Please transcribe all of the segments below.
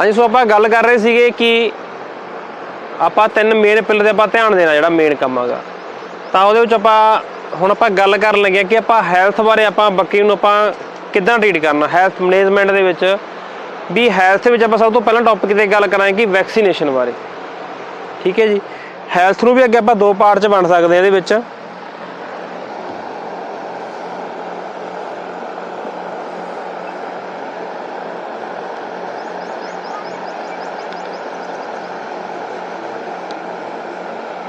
ਹਾਂਜੀ, ਸੋ ਆਪਾਂ ਗੱਲ ਕਰ ਰਹੇ ਸੀਗੇ ਕਿ ਆਪਾਂ ਤਿੰਨ ਮੇਨ ਪਿਲਰ ਦੇ ਆਪਾਂ ਧਿਆਨ ਦੇਣਾ ਜਿਹੜਾ ਮੇਨ ਕੰਮ ਹੈਗਾ। ਤਾਂ ਉਹਦੇ ਵਿੱਚ ਆਪਾਂ ਹੁਣ ਆਪਾਂ ਗੱਲ ਕਰਨ ਲੱਗੇ ਹਾਂ ਕਿ ਆਪਾਂ ਹੈਲਥ ਬਾਰੇ ਆਪਾਂ ਬੱਕਰੀ ਨੂੰ ਆਪਾਂ ਕਿੱਦਾਂ ਟ੍ਰੀਟ ਕਰਨਾ। ਹੈਲਥ ਮੈਨੇਜਮੈਂਟ ਦੇ ਵਿੱਚ ਵੀ ਹੈਲਥ ਵਿੱਚ ਆਪਾਂ ਸਭ ਤੋਂ ਪਹਿਲਾਂ ਟੌਪਿਕ ਤੇ ਗੱਲ ਕਰਾਂਗੇ ਕਿ ਵੈਕਸੀਨੇਸ਼ਨ ਬਾਰੇ। ਠੀਕ ਹੈ ਜੀ? ਹੈਲਥ ਨੂੰ ਵੀ ਅੱਗੇ ਆਪਾਂ ਦੋ ਪਾਰਟ 'ਚ ਵੰਡ ਸਕਦੇ ਹਾਂ ਇਹਦੇ ਵਿੱਚ।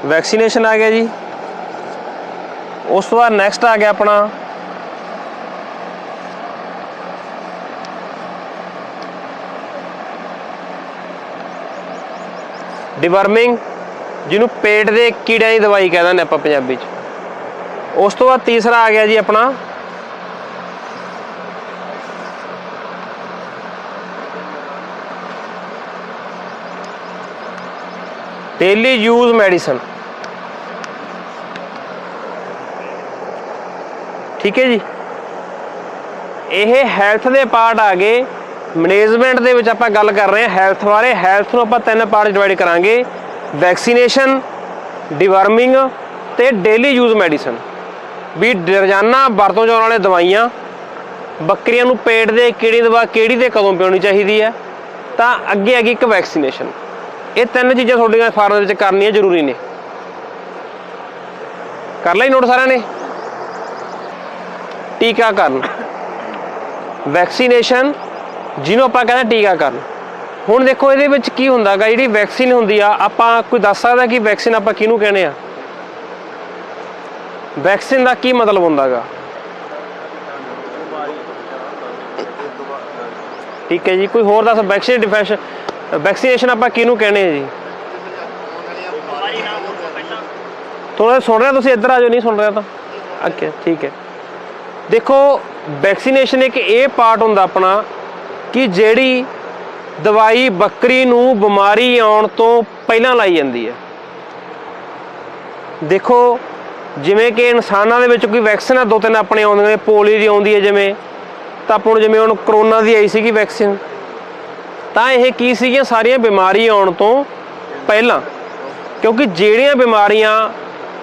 ਵੈਕਸੀਨੇਸ਼ਨ ਆ ਗਿਆ ਜੀ। ਉਸ ਤੋਂ ਬਾਅਦ ਨੈਕਸਟ ਆ ਗਿਆ ਆਪਣਾ। ਡਿਵਰਮਿੰਗ ਜਿਹਨੂੰ ਪੇਟ ਦੇ ਕੀੜਿਆਂ ਦੀ ਦਵਾਈ ਕਹਿੰਦੇ ਨੇ ਆਪਾਂ ਪੰਜਾਬੀ 'ਚ। ਉਸ ਤੋਂ ਬਾਅਦ ਤੀਸਰਾ ਆ ਗਿਆ ਜੀ ਆਪਣਾ। ਡੇਲੀ ਯੂਜ਼ ਮੈਡੀਸਨ ਠੀਕ ਹੈ ਜੀ। ਇਹ ਹੈਲਥ ਦੇ ਪਾਰਟ ਆ ਗਏ। ਮੈਨੇਜਮੈਂਟ ਦੇ ਵਿੱਚ ਆਪਾਂ ਗੱਲ ਕਰ ਰਹੇ ਹਾਂ ਹੈਲਥ ਬਾਰੇ। ਹੈਲਥ ਨੂੰ ਆਪਾਂ ਤਿੰਨ ਪਾਰਟ ਡਿਵਾਈਡ ਕਰਾਂਗੇ। ਵੈਕਸੀਨੇਸ਼ਨ ਡਿਵਰਮਿੰਗ ਤੇ ਡੇਲੀ ਯੂਜ਼ ਮੈਡੀਸਨ ਵੀ ਰੋਜ਼ਾਨਾ ਵਰਤੋਂ ਜਾਣ ਵਾਲੇ ਦਵਾਈਆਂ, ਬੱਕਰੀਆਂ ਨੂੰ ਪੇਟ ਦੇ ਕਿਹੜੀ ਦਵਾ, ਕਿਹੜੀ ਤੇ ਕਦੋਂ ਪਿਉਣੀ ਚਾਹੀਦੀ ਹੈ? ਤਾਂ ਅੱਗੇ ਹੈਗੀ ਇੱਕ ਵੈਕਸੀਨੇਸ਼ਨ ਇਹ ਤਿੰਨ ਚੀਜ਼ਾਂ ਤੁਹਾਡੀਆਂ ਫਾਰਮ ਦੇ ਵਿੱਚ ਕਰਨੀਆਂ ਜ਼ਰੂਰੀ ਨੇ। ਕਰ ਲਈ ਨੋਟ ਸਾਰਿਆਂ ਨੇ? ਟੀਕਾਕਰਨ। ਵੈਕਸੀਨੇਸ਼ਨ ਜਿਹਨੂੰ ਆਪਾਂ ਕਹਿੰਦੇ ਟੀਕਾਕਰਨ। ਹੁਣ ਦੇਖੋ ਇਹਦੇ ਵਿੱਚ ਕੀ ਹੁੰਦਾਗਾ ਜਿਹੜੀ ਵੈਕਸੀਨ ਹੁੰਦੀ ਆ ਆਪਾਂ ਕੋਈ ਦੱਸ ਸਕਦਾ ਕਿ ਵੈਕਸੀਨ ਆਪਾਂ ਕਿਹਨੂੰ ਕਹਿੰਦੇ ਆ? ਵੈਕਸੀਨ ਦਾ ਕੀ ਮਤਲਬ ਹੁੰਦਾਗਾ? ਠੀਕ ਹੈ ਜੀ ਕੋਈ ਹੋਰ ਦੱਸ ਵੈਕਸੀਨ ਡਿਫੈਸ਼ਨ ਵੈਕਸੀਨੇਸ਼ਨ ਆਪਾਂ ਕਿਹਨੂੰ ਕਹਿੰਦੇ ਆ ਜੀ? ਥੋੜਾ ਸੁਣ ਰਿਹਾ ਤੁਸੀਂ ਇੱਧਰ ਆ ਜਾਓ ਨਹੀਂ ਸੁਣ ਰਿਹਾ ਤਾਂ? ਓਕੇ ਠੀਕ ਹੈ। ਦੇਖੋ ਵੈਕਸੀਨੇਸ਼ਨ ਇੱਕ ਇਹ ਪਾਰਟ ਹੁੰਦਾ ਆਪਣਾ ਕਿ ਜਿਹੜੀ ਦਵਾਈ ਬੱਕਰੀ ਨੂੰ ਬਿਮਾਰੀ ਆਉਣ ਤੋਂ ਪਹਿਲਾਂ ਲਾਈ ਜਾਂਦੀ ਹੈ। ਦੇਖੋ, ਜਿਵੇਂ ਕਿ ਇਨਸਾਨਾਂ ਦੇ ਵਿੱਚ ਕੋਈ ਵੈਕਸੀਨ ਆ, ਦੋ ਤਿੰਨ ਆਪਣੇ ਆਉਂਦੀਆਂ ਨੇ, ਪੋਲੀਓ ਦੀ ਆਉਂਦੀ ਹੈ ਜਿਵੇਂ, ਤਾਂ ਆਪਾਂ ਨੂੰ ਜਿਵੇਂ ਹੁਣ ਕਰੋਨਾ ਦੀ ਆਈ ਸੀਗੀ ਵੈਕਸੀਨ ਤਾਂ ਇਹ ਕੀ ਸੀਗੀਆਂ? ਸਾਰੀਆਂ ਬਿਮਾਰੀ ਆਉਣ ਤੋਂ ਪਹਿਲਾਂ। ਕਿਉਂਕਿ ਜਿਹੜੀਆਂ ਬਿਮਾਰੀਆਂ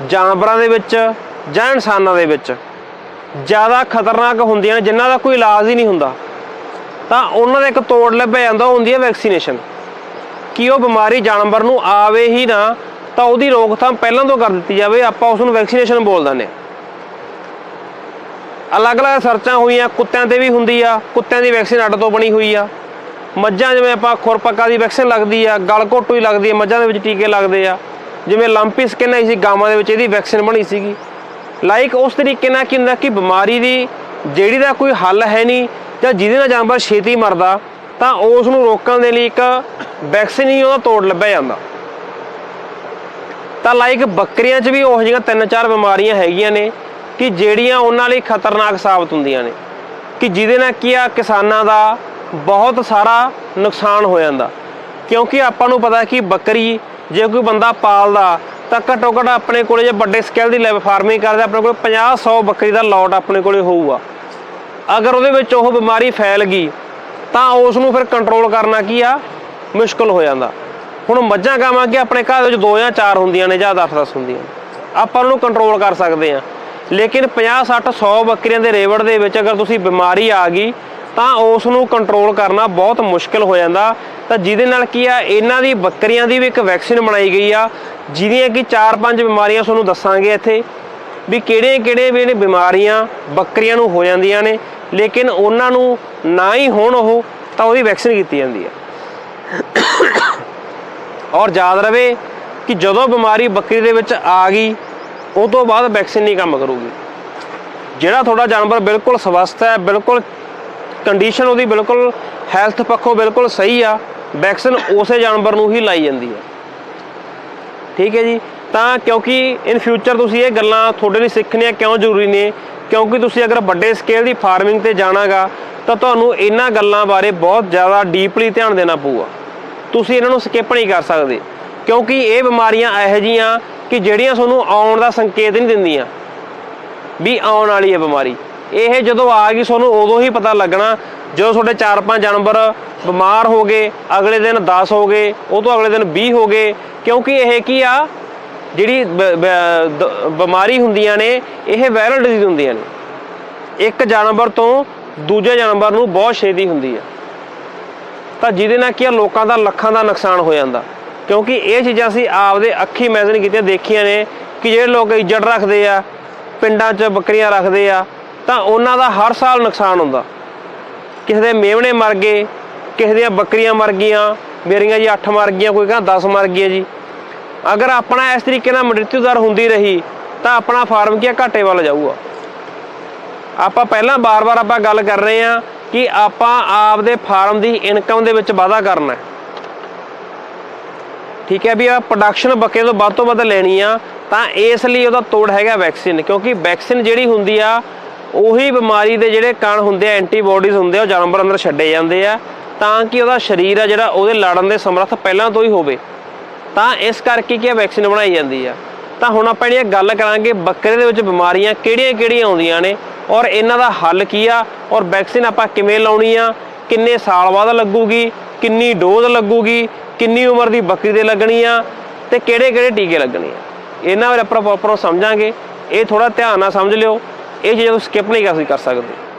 ਜਾਨਵਰਾਂ ਦੇ ਵਿੱਚ ਜਾਂ ਇਨਸਾਨਾਂ ਦੇ ਵਿੱਚ ਜ਼ਿਆਦਾ ਖਤਰਨਾਕ ਹੁੰਦੀਆਂ ਨੇ, ਜਿਨ੍ਹਾਂ ਦਾ ਕੋਈ ਇਲਾਜ ਹੀ ਨਹੀਂ ਹੁੰਦਾ। ਤਾਂ ਉਹਨਾਂ ਦਾ ਇੱਕ ਤੋੜ ਲੱਭਿਆ ਜਾਂਦਾ, ਉਹ ਹੁੰਦੀ ਹੈ ਵੈਕਸੀਨੇਸ਼ਨ ਕਿ ਉਹ ਬਿਮਾਰੀ ਜਾਨਵਰ ਨੂੰ ਆਵੇ ਹੀ ਨਾ, ਤਾਂ ਉਹਦੀ ਰੋਕਥਾਮ ਪਹਿਲਾਂ ਤੋਂ ਕਰ ਦਿੱਤੀ ਜਾਵੇ, ਆਪਾਂ ਉਸ ਨੂੰ ਵੈਕਸੀਨੇਸ਼ਨ ਬੋਲ ਦਿੰਦੇ ਹਾਂ। ਅਲੱਗ-ਅਲੱਗ ਸਰਚਾਂ ਹੋਈਆਂ, ਕੁੱਤਿਆਂ ਤੇ ਵੀ ਹੁੰਦੀ ਆ, ਕੁੱਤਿਆਂ ਦੀ ਵੈਕਸੀਨ ਅੱਡ ਤੋਂ ਬਣੀ ਹੋਈ ਆ। ਮੱਝਾਂ ਜਿਵੇਂ ਆਪਾਂ ਖੁਰਪੱਕਾ ਦੀ ਵੈਕਸੀਨ ਲੱਗਦੀ ਆ, ਗਲ ਘੋਟੂ ਹੀ ਲੱਗਦੀ ਆ, ਮੱਝਾਂ ਦੇ ਵਿੱਚ ਟੀਕੇ ਲੱਗਦੇ ਆ। ਜਿਵੇਂ ਲੰਪੀ ਸਕਿਨ ਆਈ ਸੀ, ਗਾਵਾਂ ਦੇ ਵਿੱਚ ਇਹਦੀ ਵੈਕਸੀਨ ਬਣੀ ਸੀਗੀ। ਲਾਈਕ ਉਸ ਤਰੀਕੇ ਨਾਲ ਕੀ ਹੁੰਦਾ ਕਿ ਬਿਮਾਰੀ ਦੀ ਜਿਹੜੀ ਦਾ ਕੋਈ ਹੱਲ ਹੈ ਨਹੀਂ ਜਾਂ ਜਿਹਦੇ ਨਾਲ ਜਾਨਵਰ ਛੇਤੀ ਮਰਦਾ, ਤਾਂ ਉਸ ਨੂੰ ਰੋਕਣ ਦੇ ਲਈ ਇੱਕ ਵੈਕਸੀਨ ਹੀ ਉਹਦਾ ਤੋੜ ਲੱਭਿਆ ਜਾਂਦਾ। ਤਾਂ ਲਾਈਕ ਬੱਕਰੀਆਂ 'ਚ ਵੀ ਉਹ ਜਿਹੀਆਂ ਤਿੰਨ ਚਾਰ ਬਿਮਾਰੀਆਂ ਹੈਗੀਆਂ ਨੇ ਕਿ ਜਿਹੜੀਆਂ ਉਹਨਾਂ ਲਈ ਖਤਰਨਾਕ ਸਾਬਤ ਹੁੰਦੀਆਂ ਨੇ, ਕਿ ਜਿਹਦੇ ਨਾਲ ਕੀ ਆ, ਕਿਸਾਨਾਂ ਦਾ ਬਹੁਤ ਸਾਰਾ ਨੁਕਸਾਨ ਹੋ ਜਾਂਦਾ। ਕਿਉਂਕਿ ਆਪਾਂ ਨੂੰ ਪਤਾ ਕਿ ਬੱਕਰੀ ਜੇ ਕੋਈ ਬੰਦਾ ਪਾਲਦਾ ਤਾਂ ਘੱਟੋ ਘੱਟ ਆਪਣੇ ਕੋਲੇ ਜੇ ਵੱਡੇ ਸਕੇਲ ਦੀ ਲੈਬ ਫਾਰਮਿੰਗ ਕਰਦੇ, ਆਪਣੇ ਕੋਲ 50 100 ਬੱਕਰੀ ਦਾ ਲੋਟ ਆਪਣੇ ਕੋਲੇ ਹੋਊਗਾ। ਅਗਰ ਉਹਦੇ ਵਿੱਚ ਉਹ ਬਿਮਾਰੀ ਫੈਲ ਗਈ, ਤਾਂ ਉਸ ਨੂੰ ਫਿਰ ਕੰਟਰੋਲ ਕਰਨਾ ਕੀ ਆ? ਮੁਸ਼ਕਲ ਹੋ ਜਾਂਦਾ। ਹੁਣ ਮੱਝਾਂ ਗਾਵਾਂ ਕਿ ਆਪਣੇ ਘਰ ਵਿੱਚ ਦੋ ਜਾਂ ਚਾਰ ਹੁੰਦੀਆਂ ਨੇ ਜਾਂ 10-10 ਹੁੰਦੀਆਂ ਨੇ। ਆਪਾਂ ਉਹਨੂੰ ਕੰਟਰੋਲ ਕਰ ਸਕਦੇ ਆ ਲੇਕਿਨ 50 60 100 ਬੱਕਰੀਆਂ ਦੇ ਰੇਵੜ ਦੇ ਵਿੱਚ ਅਗਰ ਤੁਸੀਂ ਬਿਮਾਰੀ ਆ ਗਈ, ਤਾਂ ਉਸ ਨੂੰ ਕੰਟਰੋਲ ਕਰਨਾ ਬਹੁਤ ਮੁਸ਼ਕਲ ਹੋ ਜਾਂਦਾ। ਤਾਂ ਜਿਹਦੇ ਨਾਲ ਕੀ ਆ, ਇਹਨਾਂ ਦੀ ਬੱਕਰੀਆਂ ਦੀ ਵੀ ਇੱਕ ਵੈਕਸੀਨ ਬਣਾਈ ਗਈ ਆ। ਜਿਹਦੀਆਂ ਕਿ 4-5 ਬਿਮਾਰੀਆਂ ਤੁਹਾਨੂੰ ਦੱਸਾਂਗੇ ਇੱਥੇ, ਵੀ ਕਿਹੜੇ ਕਿਹੜੇ ਵੀ ਨੇ ਬਿਮਾਰੀਆਂ ਬੱਕਰੀਆਂ ਨੂੰ ਹੋ ਜਾਂਦੀਆਂ ਨੇ, ਲੇਕਿਨ ਉਹਨਾਂ ਨੂੰ ਨਾ ਹੀ ਹੋਣ ਉਹ, ਤਾਂ ਉਹਦੀ ਵੈਕਸੀਨ ਕੀਤੀ ਜਾਂਦੀ ਹੈ। ਔਰ ਯਾਦ ਰਵੇ ਕਿ ਜਦੋਂ ਬਿਮਾਰੀ ਬੱਕਰੀ ਦੇ ਵਿੱਚ ਆ ਗਈ, ਉਹ ਤੋਂ ਬਾਅਦ ਵੈਕਸੀਨ ਨਹੀਂ ਕੰਮ ਕਰੂਗੀ। ਜਿਹੜਾ ਤੁਹਾਡਾ ਜਾਨਵਰ ਬਿਲਕੁਲ ਸਵਸਥ ਹੈ, ਬਿਲਕੁਲ ਕੰਡੀਸ਼ਨ ਉਹਦੀ ਬਿਲਕੁਲ ਹੈਲਥ ਪੱਖੋਂ ਬਿਲਕੁਲ ਸਹੀ ਆ ਵੈਕਸੀਨ ਉਸੇ ਜਾਨਵਰ ਨੂੰ ਹੀ ਲਾਈ ਜਾਂਦੀ ਹੈ। ਠੀਕ ਹੈ ਜੀ। ਤਾਂ ਕਿਉਂਕਿ ਇਨ ਫਿਊਚਰ ਤੁਸੀਂ ਇਹ ਗੱਲਾਂ ਤੁਹਾਡੇ ਲਈ ਸਿੱਖਣੀਆਂ ਕਿਉਂ ਜ਼ਰੂਰੀ ਨੇ? ਕਿਉਂਕਿ ਤੁਸੀਂ ਅਗਰ ਵੱਡੇ ਸਕੇਲ ਦੀ ਫਾਰਮਿੰਗ ਤੇ ਜਾਣਾਗਾ, ਤਾਂ ਤੁਹਾਨੂੰ ਇਹਨਾਂ ਗੱਲਾਂ ਬਾਰੇ ਬਹੁਤ ਜ਼ਿਆਦਾ ਡੀਪਲੀ ਧਿਆਨ ਦੇਣਾ ਪਊਗਾ। ਤੁਸੀਂ ਇਹਨਾਂ ਨੂੰ ਸਕਿਪ ਨਹੀਂ ਕਰ ਸਕਦੇ। ਕਿਉਂਕਿ ਇਹ ਬਿਮਾਰੀਆਂ ਇਹੋ ਜੀਆਂ ਕਿ ਜਿਹੜੀਆਂ ਤੁਹਾਨੂੰ ਆਉਣ ਦਾ ਸੰਕੇਤ ਨਹੀਂ ਦਿੰਦੀਆਂ। ਵੀ ਆਉਣ ਵਾਲੀ ਹੈ ਬਿਮਾਰੀ। ਇਹ ਜਦੋਂ ਆ ਗਈ, ਤੁਹਾਨੂੰ ਉਦੋਂ ਹੀ ਪਤਾ ਲੱਗਣਾ ਜਦੋਂ ਤੁਹਾਡੇ 4-5 ਜਾਨਵਰ ਬਿਮਾਰ ਹੋ ਗਏ, ਅਗਲੇ ਦਿਨ 10 ਹੋ ਗਏ, ਉਹ ਤੋਂ ਅਗਲੇ ਦਿਨ 20 ਹੋ ਗਏ, ਕਿਉਂਕਿ ਇਹ ਕੀ ਆ? ਜਿਹੜੀ ਬਿਮਾਰੀ ਹੁੰਦੀਆਂ ਨੇ, ਇਹ ਵਾਇਰਲ ਡਿਜ਼ੀਜ਼ ਹੁੰਦੀਆਂ ਨੇ। ਇੱਕ ਜਾਨਵਰ ਤੋਂ ਦੂਜੇ ਜਾਨਵਰ ਨੂੰ ਬਹੁਤ ਛੇਤੀ ਹੁੰਦੀ ਆ। ਤਾਂ ਜਿਹਦੇ ਨਾਲ ਕੀ ਆ? ਲੋਕਾਂ ਦਾ ਲੱਖਾਂ ਦਾ ਨੁਕਸਾਨ ਹੋ ਜਾਂਦਾ। ਕਿਉਂਕਿ ਇਹ ਚੀਜ਼ਾਂ ਅਸੀਂ ਆਪਦੇ ਅੱਖੀ ਮੈਜ਼ਨ ਕੀਤੀਆਂ, ਦੇਖੀਆਂ ਨੇ ਕਿ ਜਿਹੜੇ ਲੋਕ ਇੱਜੜ ਰੱਖਦੇ ਆ, ਪਿੰਡਾਂ 'ਚ ਬੱਕਰੀਆਂ ਰੱਖਦੇ ਆ, ਤਾਂ ਉਹਨਾਂ ਦਾ ਹਰ ਸਾਲ ਨੁਕਸਾਨ ਹੁੰਦਾ। ਕਿਸੇ ਦੇ ਮੇਵਣੇ ਮਰ ਗਏ, ਕਿਸੇ ਦੀਆਂ ਬੱਕਰੀਆਂ ਮਰ ਗਈਆਂ, ਮੇਰੀਆਂ ਜੀ 8 ਮਰ ਗਈਆਂ, ਕੋਈ ਕਹਿੰਦਾ 10 ਮਰ ਗਈਆਂ ਜੀ। ਅਗਰ ਆਪਣਾ ਇਸ ਤਰੀਕੇ ਨਾਲ ਮ੍ਰਿਤੂ ਦਰ ਹੁੰਦੀ ਰਹੀ, ਤਾਂ ਆਪਣਾ ਫਾਰਮ ਕੀ ਆ? ਘਾਟੇ ਵੱਲ ਜਾਊਗਾ। ਆਪਾਂ ਪਹਿਲਾਂ ਬਾਰ-ਬਾਰ ਆਪਾਂ ਗੱਲ ਕਰ ਰਹੇ ਹਾਂ ਕਿ ਆਪਾਂ ਆਪਦੇ ਫਾਰਮ ਦੀ ਇਨਕਮ ਦੇ ਵਿੱਚ ਵਾਧਾ ਕਰਨਾ ਠੀਕ ਹੈ ਵੀ ਆ ਪ੍ਰੋਡਕਸ਼ਨ ਬੱਕੇ ਤੋਂ ਵੱਧ ਤੋਂ ਵੱਧ ਲੈਣੀ ਆ, ਤਾਂ ਇਸ ਲਈ ਉਹਦਾ ਤੋੜ ਹੈਗਾ ਵੈਕਸੀਨ, ਕਿਉਂਕਿ ਵੈਕਸੀਨ ਜਿਹੜੀ ਹੁੰਦੀ ਆ ਉਹੀ ਬਿਮਾਰੀ ਦੇ ਜਿਹੜੇ ਕਣ ਹੁੰਦੇ ਆ ਐਂਟੀਬਾਡੀਜ਼ ਹੁੰਦੇ ਆ, ਉਹ ਜਾਨਵਰ ਅੰਦਰ ਛੱਡੇ ਜਾਂਦੇ ਆ। ਤਾਂ ਕਿ ਉਹਦਾ ਸਰੀਰ ਆ ਜਿਹੜਾ, ਉਹਦੇ ਲੜਨ ਦੇ ਸਮਰੱਥ ਪਹਿਲਾਂ ਤੋਂ ਹੀ ਹੋਵੇ। ਤਾਂ ਇਸ ਕਰਕੇ ਕੀ ਵੈਕਸੀਨ ਬਣਾਈ ਜਾਂਦੀ ਆ। ਤਾਂ ਹੁਣ ਆਪਾਂ ਜਿਹੜੀ ਇਹ ਗੱਲ ਕਰਾਂਗੇ, ਬੱਕਰੇ ਦੇ ਵਿੱਚ ਬਿਮਾਰੀਆਂ ਕਿਹੜੀਆਂ-ਕਿਹੜੀਆਂ ਆਉਂਦੀਆਂ ਨੇ, ਔਰ ਇਹਨਾਂ ਦਾ ਹੱਲ ਕੀ ਆ, ਔਰ ਵੈਕਸੀਨ ਆਪਾਂ ਕਿਵੇਂ ਲਾਉਣੀ ਆ, ਕਿੰਨੇ ਸਾਲ ਬਾਅਦ ਲੱਗੂਗੀ, ਕਿੰਨੀ ਡੋਜ਼ ਲੱਗੂਗੀ, ਕਿੰਨੀ ਉਮਰ ਦੀ ਬੱਕਰੀ ਦੇ ਲੱਗਣੀ ਆ, ਤੇ ਕਿਹੜੇ-ਕਿਹੜੇ ਟੀਕੇ ਲੱਗਣੇ ਆ। ਇਹਨਾਂ ਬਾਰੇ ਆਪਾਂ ਪ੍ਰੋਪਰ ਸਮਝਾਂਗੇ। ਇਹ ਥੋੜਾ ਧਿਆਨ ਨਾਲ ਸਮਝ ਲਿਓ। ਇਹ ਚੀਜ਼ਾਂ ਤੁਸੀਂ ਸਕਿਪ ਨਹੀਂ ਕਰ ਕਰ ਸਕਦੇ